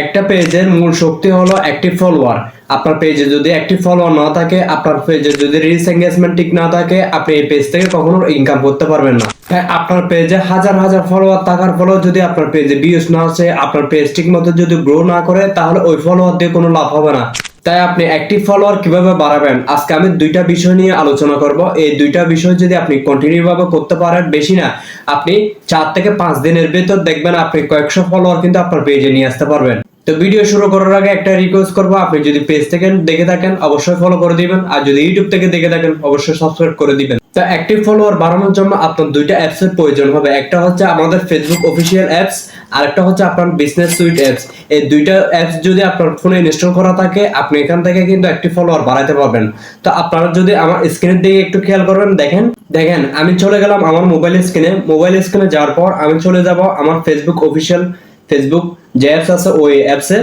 একটা পেজের মূল শক্তি হলো অ্যাক্টিভ ফলোয়ার আপনার পেজে যদি অ্যাক্টিভ ফলোয়ার না থাকে, আপনার পেজে যদি রিচ এঙ্গেজমেন্ট ঠিক না থাকে, আপনি এই পেজ থেকে কখনো ইনকাম করতে পারবেন না। হ্যাঁ আপনার পেজে হাজার হাজার ফলোয়ার থাকার ফলেও যদি আপনার পেজে ভিউজ না আসে, আপনার পেজ ঠিক মতো যদি গ্রো না করে, তাহলে ওই ফলোয়ার দিয়ে কোনো লাভ হবে না। তাই আপনি অ্যাক্টিভ ফলোয়ার কীভাবে বাড়াবেন? আজকে আমি দুইটা বিষয় নিয়ে আলোচনা করব। এই দুইটা বিষয় যদি আপনি কন্টিনিউ ভাবে করতে পারেন, বেশি না, আপনি চার থেকে পাঁচ দিনের ভেতর দেখবেন আপনি কয়েকশো ফলোয়ার কিন্তু আপনার পেজে নিয়ে আসতে পারবেন। তো ভিডিও শুরু করার আগে একটা রিকোয়েস্ট করব, আপনি যদি পেজ থেকে দেখে থাকেন, অবশ্যই ফলো করে দিবেন, আর যদি ইউটিউব থেকে দেখে থাকেন, অবশ্যই সাবস্ক্রাইব করে দিবেন। তো অ্যাক্টিভ ফলোয়ার বাড়ানোর জন্য আপনার দুইটা অ্যাপস এর প্রয়োজন হবে। একটা হচ্ছে আমাদের ফেসবুক অফিসিয়াল অ্যাপস আর একটা হচ্ছে আপনার বিজনেস সুইট অ্যাপস এই দুইটা অ্যাপস যদি আপনার ফোনে ইনস্টল করা থাকে, আপনি এখান থেকে কিন্তু অ্যাক্টিভ ফলোয়ার বাড়াতে পারবেন। তো আপনারা যদি আমার স্ক্রিনের দিকে একটু খেয়াল করবেন, দেখেন দেখেন, আমি চলে গেলাম আমার মোবাইল স্ক্রিনে মোবাইল স্ক্রিনে যাওয়ার পর আমি চলে যাব আমার ফেসবুক অফিসিয়াল ফেসবুক যে অ্যাপস আছে ওই অ্যাপসে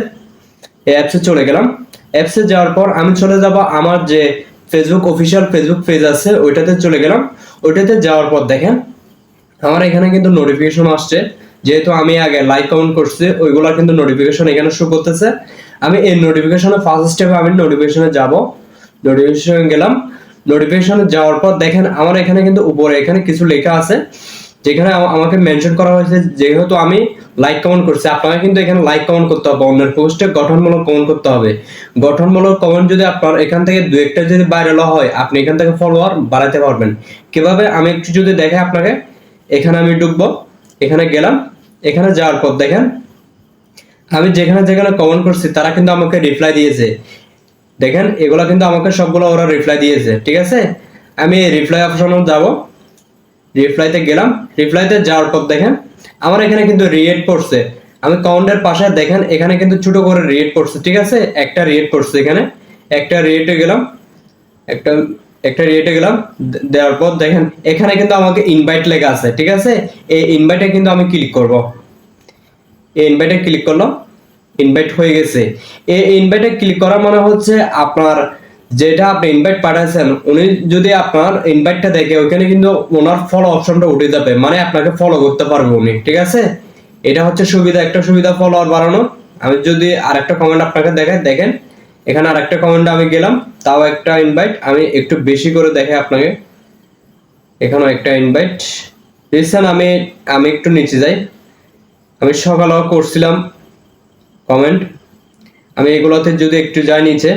এই অ্যাপসে চলে গেলাম। অ্যাপসে যাওয়ার পর আমি চলে যাব আমার যে ফেসবুক অফিসিয়াল ফেসবুক পেজ আছে, ওইটাতে চলে গেলাম। ওইটাতে যাওয়ার পর দেখেন, আমার এখানে কিন্তু নোটিফিকেশন আসছে। যেহেতু আমি আগে লাইক কমেন্ট করছি ওইগুলা কিন্তু নোটিফিকেশন এখানে শো করতেছে। আমি এই নোটিফিকেশনে ফার্স্ট স্টেপে আমি নোটিফিকেশনে যাব। নোটিফিকেশনে গেলাম। নোটিফিকেশনে যাওয়ার পর দেখেন, আমার এখানে কিন্তু উপরে এখানে কিছু লেখা আছে। যেখানে আমাকে মেনশন করা হয়েছে, যেহেতু আমি লাইক কমেন্ট করছি, আপনাকে কিন্তু এখানে লাইক কমেন্ট করতে হবে, অন্যের পোস্টে গঠনমূলক কমেন্ট করতে হবে। গঠনমূলক কমেন্ট যদি আপনার এখান থেকে দু একটা যদি ভাইরাল হয়, আপনি এখান থেকে ফলোয়ার বাড়াতে পারবেন। কীভাবে? আমি একটু যদি দেখে আপনাকে, এখানে আমি ঢুকবো, এখানে গেলাম, এখানে যাওয়ার পর দেখেন, আমি যেখানে যেখানে কমেন্ট করছি, তারা কিন্তু আমাকে রিপ্লাই দিয়েছে। দেখেন, এগুলো কিন্তু আমাকে সবগুলো ওরা রিপ্লাই দিয়েছে, ঠিক আছে? আমি রিপ্লাই অপশনে যাব। রিপ্লাইতে গেলাম। রিপ্লাইতে যাওয়ার পর দেখেন, আমার এখানে কিন্তু রিয়েট পড়ছে। আমি কাউন্টের পাশে দেখেন, এখানে কিন্তু ছোট করে রিয়েট পড়ছে, ঠিক আছে? একটা রিয়েট পড়ছে এখানে। একটা রিয়েটে গেলাম। একটা একটা রিয়েটে গেলাম। দেওয়ার পর দেখেন, এখানে কিন্তু আমাকে ইনভাইট লেখা আছে, ঠিক আছে? এই ইনভাইটে কিন্তু আমি ক্লিক করব। এই ইনভাইটে ক্লিক করলাম। ইনভাইট হয়ে গেছে। এই ইনভাইটে ক্লিক করা মানে হচ্ছে আপনার যেটা আপনি ইনভাইট পাঠাচ্ছেন উনি যদি আপনার ইনভাইটটা দেখে, ওইখানে কিন্তু ওনার ফলো অপশনটা উঠে যাবে মানে আপনাকে ফলো করতে পারবে উনি, ঠিক আছে? এটা হচ্ছে সুবিধা, একটা সুবিধা ফলোয়ার বাড়ানো। আমি যদি আরেকটা কমেন্ট আপনাকে দেখাই, দেখেন, এখানে আরেকটা কমেন্ট আমি গেলাম, তাও একটা ইনভাইট আমি একটু বেশি করে দেখে আপনাকে। এখানেও একটা ইনভাইট রিসেন আমি আমি একটু নিচে যাই। আমি সকালেও করছিলাম কমেন্ট আমি এগুলোতে যদি একটু যাই নিচে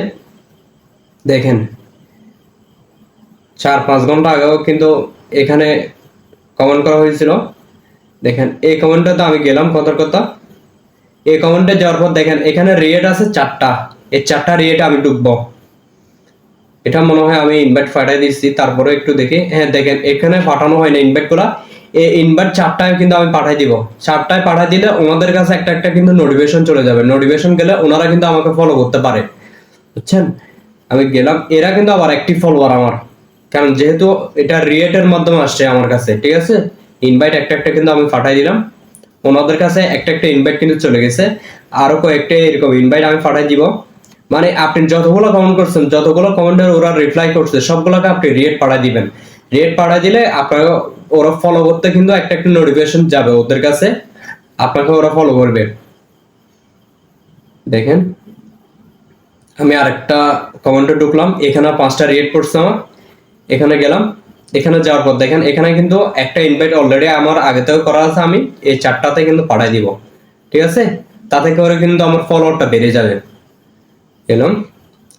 দেখেন, চার পাঁচ ঘণ্টা আগেও কিন্তু এখানে কমেন্ট করা হয়েছিল। দেখেন, এই কমেন্টটাতে আমি গেলাম কথার কথা এই কমেন্টে যাওয়ার পর দেখেন, এখানে রেট আছে চারটা। এই চারটা রেট আমি ঢুকবো এটা মনে হয় আমি ইনভাইট পাঠাই দিচ্ছি তারপরে একটু দেখি। হ্যাঁ দেখেন, এখানে পাঠানো হয় না ইনভাইটগুলা। এই ইনভাইট চারটায় কিন্তু আমি পাঠাই দিব। চারটায় পাঠাই দিলে ওনাদের কাছে একটা একটা কিন্তু নোটিফিকেশন চলে যাবে। নোটিফিকেশন গেলে ওনারা কিন্তু আমাকে ফলো করতে পারে। বুঝছেন? আমি গেলাম, এরা কিন্তু আবার অ্যাক্টিভ ফলোয়ার আমার। কারণ যেহেতু এটা রিয়েটের মাধ্যমে আসছে আমার কাছে, ঠিক আছে? ইনভাইট একটা একটা কিন্তু আমি পাঠাই দিলাম। ওনাদের কাছে একটা একটা ইনভাইট কিন্তু চলে গেছে। আরও কয়েকটা এরকম ইনভাইট আমি পাঠাই দিব। মানে আপনি যতগুলো কমেন্ট করছেন, যতগুলো কমেন্টের ওরা রিপ্লাই করছে, সবগুলোকে আপনি রিয়েট পাঠাই দিবেন। রিয়েট পাঠাই দিলে আপনাকে ওরা ফলো করতে কিন্তু একটা একটা নোটিফিকেশন যাবে ওদের কাছে। আপনাকে ওরা ফলো করবে। দেখেন। আমি আরেকটা কমেন্টে ঢুকলাম। এখানে পাঁচটা রিয়েট করছে আমার। এখানে গেলাম। এখানে যাওয়ার পর দেখেন, এখানে কিন্তু একটা ইনভাইট অলরেডি আমার আগে থেকে করা আছে আমি। এই চারটাতে কিন্তু পাঠাই দিব। ঠিক আছে? তাতে করে কিন্তু আমার ফলোয়ারটা বেড়ে যাবে। গেলাম।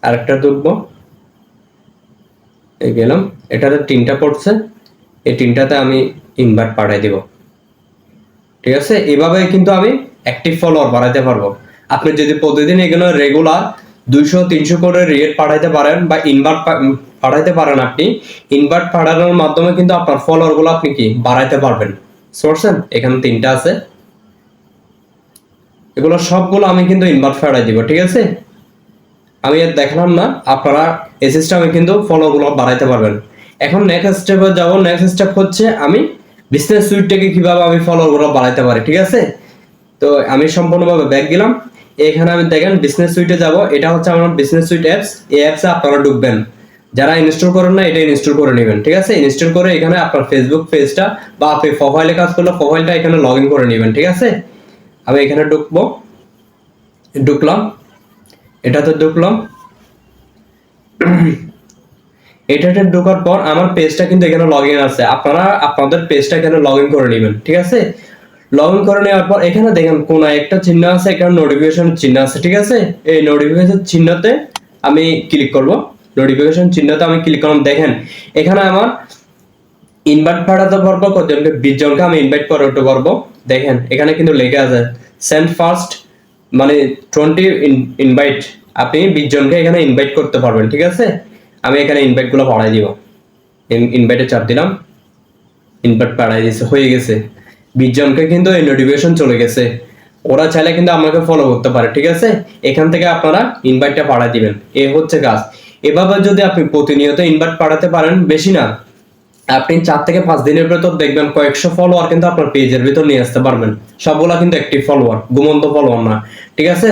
আরেকটা ঢুকবো। এই গেলাম। এটাতে তিনটা পড়ছে। এই তিনটাতে আমি ইনভাইট পাঠাই দিব। ঠিক আছে? এভাবে কিন্তু আমি অ্যাক্টিভ ফলোয়ার বাড়াইতে পারব। আপনি যদি প্রতিদিন এগুলো রেগুলার দুইশো, তিনশো করে রেট পাঠাইতে পারেন বা ইনভার্ট পাঠাইতে পারেন আপনি। ইনভার্ট পাঠানোর মাধ্যমে কিন্তু আপনার ফলোয়ারগুলো আপনি কি বাড়াইতে পারবেন। শুনছেন? এখানে তিনটা আছে। এগুলো সবগুলো আমি কিন্তু ইনভার্ট পাঠাই দিব, ঠিক আছে? আমি আর দেখলাম না, আপনারা এই সিস্টেমে কিন্তু ফলো গুলো বাড়াইতে পারবেন। এখন নেক্সট স্টেপে যাব। নেক্সট স্টেপ হচ্ছে আমি বিজনেস সুইটটাকে কীভাবে আমি ফলো গুলো বাড়াইতে পারি, ঠিক আছে? তো আমি সম্পূর্ণভাবে ব্যাক গেলাম এখানে আমি দেখেন বিজনেস সুইটে যাব, এটা হচ্ছে আমার বিজনেস সুইট অ্যাপস এই অ্যাপসে আপনারা ঢুকবেন। যারা ইনস্টল করেন না, এটা ইনস্টল করে নেবেন, ঠিক আছে? ইনস্টল করে এখানে আপনার ফেসবুক পেজটা বা আপনি প্রোফাইলে কাজ করলে প্রোফাইলটা এখানে লগ ইন করে নেবেন, ঠিক আছে? আমি এখানে ঢুকবো, ঢুকলাম, এটাতে ঢুকলাম। এটাতে ঢোকার পর আমার পেজটা কিন্তু এখানে লগ ইন আছে। আপনারা আপনাদের পেজটা এখানে লগ ইন করে নেবেন, ঠিক আছে? লগ ইন করে নেওয়ার পর এখানে দেখেন কোন একটা চিহ্ন আছে, এখানে নোটিফিকেশন চিহ্ন আছে, ঠিক আছে? এই নোটিফিকেশন চিহ্নতে আমি ক্লিক করব। নোটিফিকেশন চিহ্নতে আমি ক্লিক করলাম। দেখেন, এখানে আমার ইনভাইট পাঠাতে পারব কতজনকে বিশ জনকে আমি ইনভাইট করতে পারব। দেখেন, এখানে কিন্তু লেখা আছে সেন্ড ফার্স্ট মানে টোয়েন্টি ইনভাইট আপনি বিশ জনকে এখানে ইনভাইট করতে পারবেন, ঠিক আছে? আমি এখানে ইনভাইটগুলো পাঠাই দিব। ইনভাইটে চাপ দিলাম। ইনভাইট পাঠাই দিয়েছে, হয়ে গেছে। বিশ জনকে কিন্তু এই নোটিফিকেশন চলে গেছে। ওরা চাইলে কিন্তু আমাকে ফলো করতে পারে, ঠিক আছে? এখান থেকে আপনারা ইনভাইটটা পাঠাই দিবেন। এ হচ্ছে কাজ। এভাবে যদি আপনি প্রতিনিয়ত ইনভাইট পাঠাতে পারেন, বেশি না। আপনি চার থেকে পাঁচ দিনের ভেতর দেখবেন কয়েকশো ফলোয়ার কিন্তু আপনার পেজের ভিতর নিয়ে আসতে পারবেন। সবগুলা কিন্তু একটি ফলোয়ার ঘুমন্ত ফলোয়ার না, ঠিক আছে?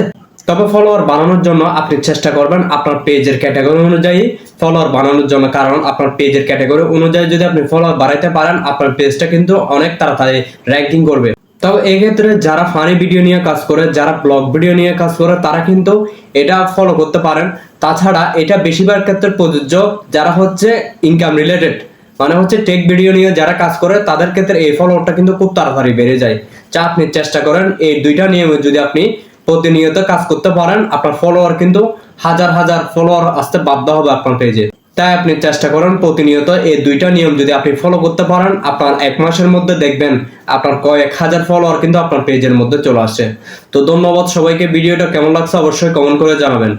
তবে ফলোয়ার বানানোর জন্য আপনি চেষ্টা করবেন আপনার পেজের ক্যাটাগরি অনুযায়ী ফলোয়ার বানানোর জন্য, কারণ আপনার পেজের ক্যাটাগরি অনুযায়ী যদি আপনি ফলোয়ার বাড়াইতে পারেন, আপনার পেজটা কিন্তু অনেক তাড়াতাড়ি র্যাঙ্কিং করবে। তবে এক্ষেত্রে যারা ফানি ভিডিও নিয়ে কাজ করে, যারা ব্লগ ভিডিও নিয়ে কাজ করে, তারা কিন্তু এটা ফলো করতে পারেন। তাছাড়া এটা বেশিরভাগ ক্ষেত্রে প্রযোজ্য যারা হচ্ছে ইনকাম রিলেটেড মানে হচ্ছে টেক ভিডিও নিয়ে যারা কাজ করে, তাদের ক্ষেত্রে এই ফলোয়ারটা কিন্তু খুব তাড়াতাড়ি বেড়ে যায়। যা আপনি চেষ্টা করেন এই দুইটা নিয়মে যদি আপনি প্রতিনিয়ত কাজ করতে পারেন। আপনার ফলোয়ার কিন্তু হাজার হাজার ফলোয়ার আসতে বাধ্য হবে আপনার পেজে তাই আপনি চেষ্টা করেন প্রতিনিয়ত এই দুইটা নিয়ম যদি আপনি ফলো করতে পারেন, আপনার এক মাসের মধ্যে দেখবেন আপনার কয়েক হাজার ফলোয়ার কিন্তু আপনার পেজের মধ্যে চলে আসে তো ধন্যবাদ সবাইকে। ভিডিওটা কেমন লাগছে অবশ্যই কমেন্ট করে জানাবেন।